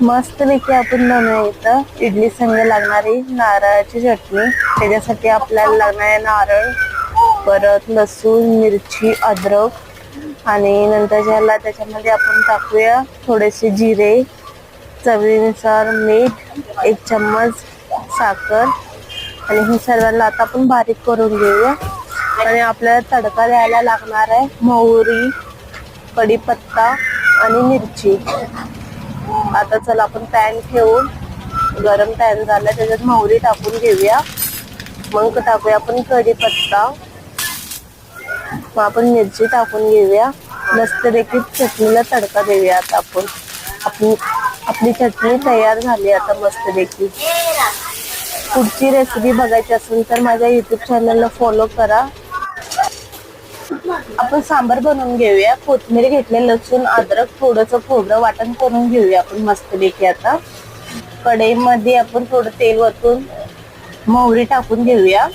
मस्तपैकी आपण बनवूया इथं इडली संग लागणारी नारळाची चटणी. त्याच्यासाठी आपल्याला लागणार आहे नारळ परत लसूण मिरची अद्रक आणि नंतर ज्याला त्याच्यामध्ये आपण टाकूया थोडेसे जिरे. चवीनुसार मीठ एक चम्मच साखर आणि हे सर्वांना आता आपण बारीक करून घेऊया. आणि आपल्याला तडका द्यायला लागणार आहे मोहरी कढीपत्ता आणि मिरची. आता चला आपण पॅन ठेवून गरम पॅन झाला त्याच्यात मोहरी टाकून घेऊया. मग टाकूया आपण कढीपत्ता. मग आपण मिरची टाकून घेऊया. मस्तपैकी चटणीला तडका देऊया आता आपण. आपली आपली चटणी तयार झाली आता मस्तपैकी पुढची रेसिपी बघायची असेल तर माझ्या युट्यूब चॅनलला फॉलो करा. आपण सांबार बनवून घेऊया. कोथमीर घेतले लसूण अद्रक थोडस खोबरं वाटण करून घेऊया आपण मस्तपैकी आता. कढईमध्ये आपण थोडं तेल वतून मोहरी टाकून घेऊया.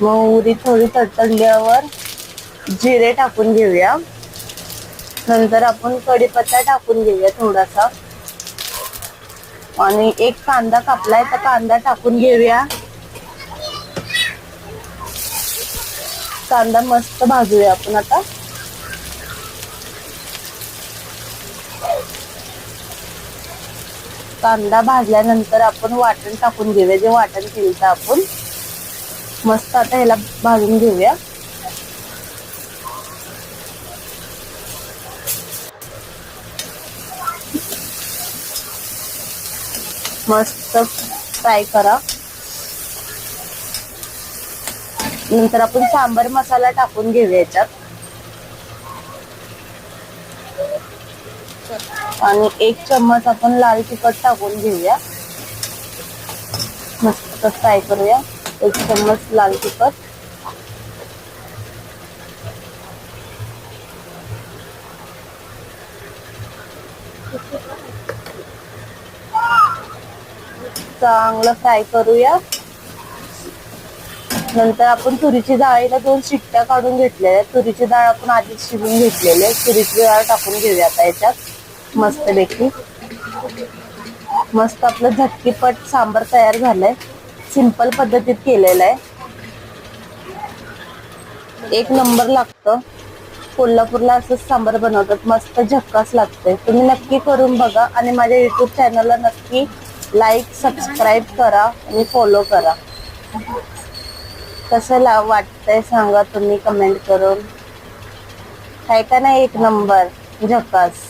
मोहरी थोडी तडतडल्यावर जिरे टाकून घेऊया. नंतर आपण कढीपत्ता टाकून घेऊया थोडासा. आणि एक कांदा कापलाय तर कांदा टाकून घेऊया. कांदा मस्त भाजूया आपण आता. कांदा भाजल्यानंतर आपण वाटण टाकून घेऊया जे वाटण केलं तर आपण. मस्त आता ह्याला भाजून घेऊया. मस्त फ्राय करा. नंतर आपण सांबर मसाला टाकून घेऊया याच्यात. आणि एक चम्मच आपण लाल तिखट टाकून घेऊया. मस्त फ्राय करूया. एक चम्मच लाल तिखट. चांगलं फ्राय करूया. नंतर आपण तुरीची डाळीला दोन शिट्ट्या काढून घेतलेल्या तुरीची डाळ आपण आधीच शिजून घेतलेली आहे. तुरीची डाळ टाकून घेऊया आता याच्यात. मस्तपैकी. मस्त आपलं झटकीपट सांबार तयार झालंय. सिंपल पद्धतीत केलेलं आहे. एक नंबर लागतं. कोल्हापूरला असंच सांबार बनवतात. मस्त झक्कास लागतंय. तुम्ही नक्की करून बघा आणि माझ्या युट्यूब चॅनलला नक्की लाईक सबस्क्राईब करा आणि फॉलो करा. कसं ला वाटतंय सांगा तुम्ही कमेंट करून. काय का नाही एक नंबर झकास.